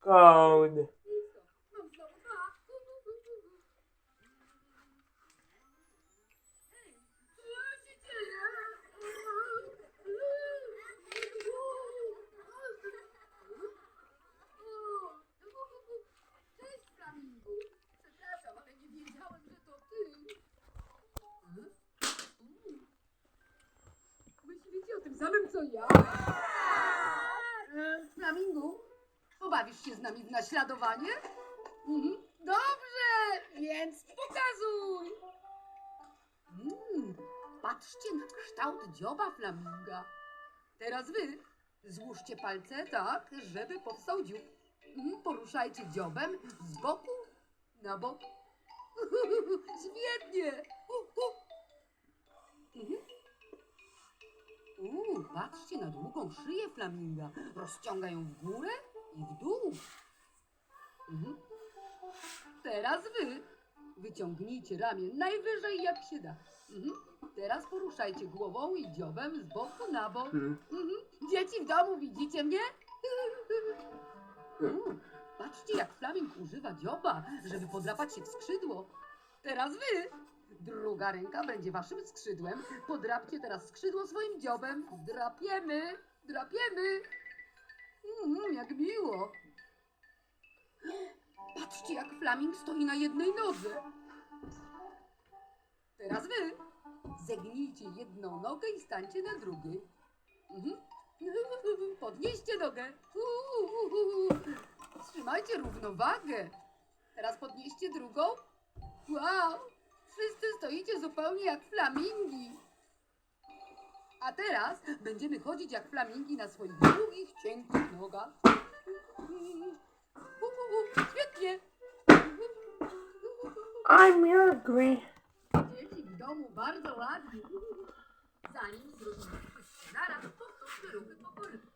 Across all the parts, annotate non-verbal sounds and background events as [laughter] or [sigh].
Kołd. Nie że to. Myślicie o tym samym, co ja? E, Flamingo, pobawisz się z nami w naśladowanie? Mhm. Dobrze, więc pokazuj. Mm, patrzcie na kształt dzioba flaminga. Teraz wy złóżcie palce tak, żeby powstał dziób. Mm, poruszajcie dziobem z boku na bok. [laughs] Świetnie. Uh, uh. Patrzcie na długą szyję flaminga. Rozciąga ją w górę i w dół. Mhm. Teraz wy wyciągnijcie ramię najwyżej jak się da. Mhm. Teraz poruszajcie głową i dziobem z boku na bok. Mhm. Mhm. Dzieci w domu, widzicie mnie? Patrzcie, jak flaming używa dzioba, żeby podrapać się w skrzydło. Teraz wy. Druga ręka będzie waszym skrzydłem. Podrapcie teraz skrzydło swoim dziobem. Drapiemy, drapiemy. Mm, jak miło. Patrzcie, jak flaming stoi na jednej nodze. Teraz wy. Zegnijcie jedną nogę i stańcie na drugiej. Mhm. [laughs] Podnieście nogę. Uuu. Trzymajcie równowagę. Teraz podnieście drugą. Wow! Wszyscy stoicie zupełnie jak flamingi. A teraz będziemy chodzić jak flamingi na swoich długich, cienkich nogach. Uuu, Świetnie! I'm hungry. Dzieci w domu bardzo ładnie. Zanim zrobimy wszystko naraz, powtórzmy ruchy po kolei.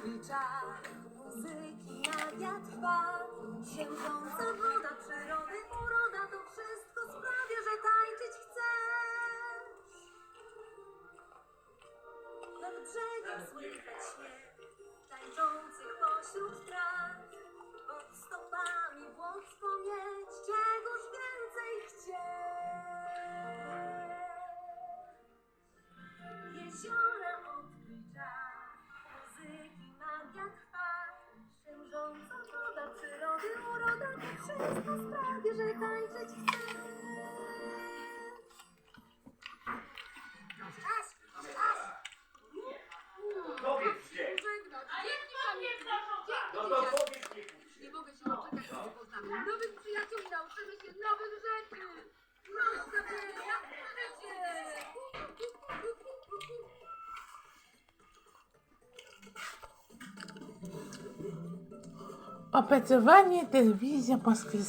Odkrycia, muzyki magia trwa. Księżąca woda przyrody, uroda to wszystko sprawia, że tańczyć chcesz. Nad brzegiem słychać śmiech, wszystko sprawia, że tańczyć chcę. Czas. No. Nie mogę się doczekać, nowych przyjaciół nauczymy się nowych rzeczy. Opracowanie telewizja Polskiej.